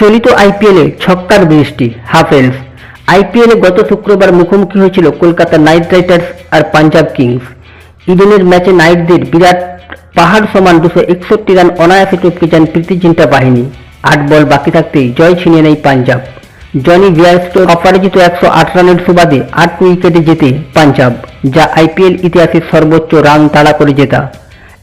চলিত আইপিএলে ছক্কার বৃষ্টি, হাফেন্স। আইপিএলে গত শুক্রবার মুখোমুখি হয়েছিল কলকাতা নাইট রাইডার্স আর পাঞ্জাব কিংস। ইডেনের ম্যাচে নাইটদের বিরাট পাহাড় সমান দুশো একষট্টি রান অনায়াসে টপকে যান প্রীতি চিন্তা বাহিনী। আট বল বাকি থাকতেই জয় ছিনিয়ে নেয় পাঞ্জাব। জনি ভিয়ারস্টোর অপরাজিত একশো আট রানের সুবাদে আট উইকেটে জেতে পাঞ্জাব, যা আইপিএল ইতিহাসের সর্বোচ্চ রান তাড়া করে জেতা।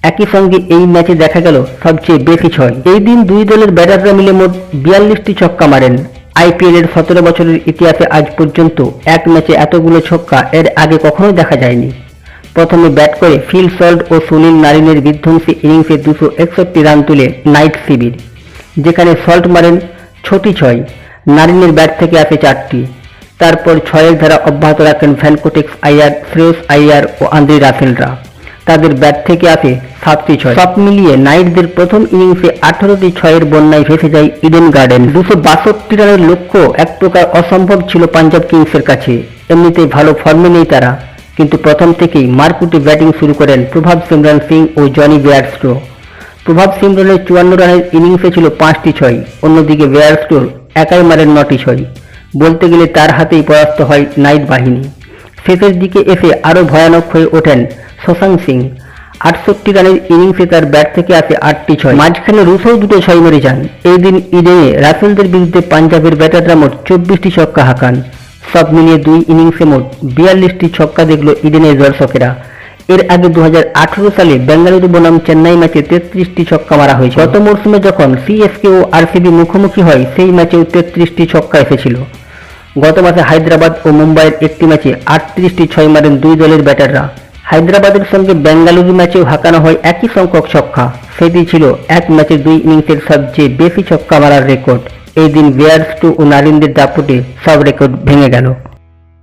একই সঙ্গে এই ম্যাচে দেখা গেল সবচেয়ে বেশি ছয়। এই দিন দুই দলের ব্যাটাররা মিলে মোট বিয়াল্লিশটি ছক্কা মারেন। আইপিএল এর সতেরো বছরের ইতিহাসে আজ পর্যন্ত এক ম্যাচে এতগুলো ছক্কা এর আগে কখনোই দেখা যায়নি। প্রথমে ব্যাট করে ফিল সল্ট ও সুনীল নারিনের বিধ্বংসী ইনিংসে দুশো একষট্টি রান তুলে নাইট শিবির, যেখানে সল্ট মারেন ছটি ছয়। নারিনের ব্যাট থেকে আসে চারটি। তারপর ছয়ের ধারা অব্যাহত রাখেন ভ্যানকোটেক্স আইয়ার শ্রেয়স আইয়ার ও আন্দ্রি রাসেলরা তাদের ব্যাট থেকে আসে সাতটি ছয়। সব মিলিয়ে নাইটদের প্রথম ইনিংসে আঠারোটি ছয়ের বন্যায় ভেসে যায় ইডেন গার্ডেন দুশো বাষট্টি রানের লক্ষ্য এক প্রকার অসম্ভব ছিল পাঞ্জাব কিংসের কাছে। এমনিতেই ভালো ফর্মে নেই তারা। কিন্তু প্রথম থেকেই মারকুটে ব্যাটিং শুরু করেন প্রভাব সিমরান সিং ও জনি বেয়ারস্টো প্রভাব সিমরনের চুয়ান্ন রানের ইনিংসে ছিল পাঁচটি ছয়। অন্যদিকে বেয়ারস্টোর একাই মারেন নটি ছয়। বলতে গেলে তার হাতেই পরাস্ত হয় নাইট বাহিনী। শেষের দিকে এসে আরও ভয়ানক হয়ে ওঠেন শশাঙ্ক সিং, আটষট্টি রানের ইনিংসে তার ব্যাট থেকে আসে আটটি ছয়। মাঝখানে রুশোও দুটো ছয় মেরে যান। এই দিন ইডেনে রাসেলদের বিরুদ্ধে পাঞ্জাবের ব্যাটাররা মোট চব্বিশটি ছক্কা হাঁকান। সব মিলিয়ে দুই ইনিংসে মোট বিয়াল্লিশটি ছক্কা দেখল ইডেনের দর্শকেরা। এর আগে দু হাজার আঠেরো সালে বেঙ্গালুরু বনাম চেন্নাই ম্যাচে তেত্রিশটি ছক্কা মারা হয়েছে গত মরশুমে যখন সিএসকে ও আরসিবি মুখোমুখি হয়, সেই ম্যাচেও তেত্রিশটি ছক্কা এসেছিল। গত মাসে হায়দ্রাবাদ ও মুম্বাইয়ের একটি ম্যাচে আটত্রিশটি ছয় মারেন দুই দলের ব্যাটাররা। হায়দ্রাবাদের সঙ্গে বেঙ্গালুরু ম্যাচেও হাঁকানো হয় একই সংখ্যক ছক্কা। সেটি ছিল এক ম্যাচে দুই ইনিংসের সবচেয়ে বেশি ছক্কা মারার রেকর্ড। এই দিন বেয়ার্স টু ও নারিন্দের দাপটে সব রেকর্ড ভেঙে গেল।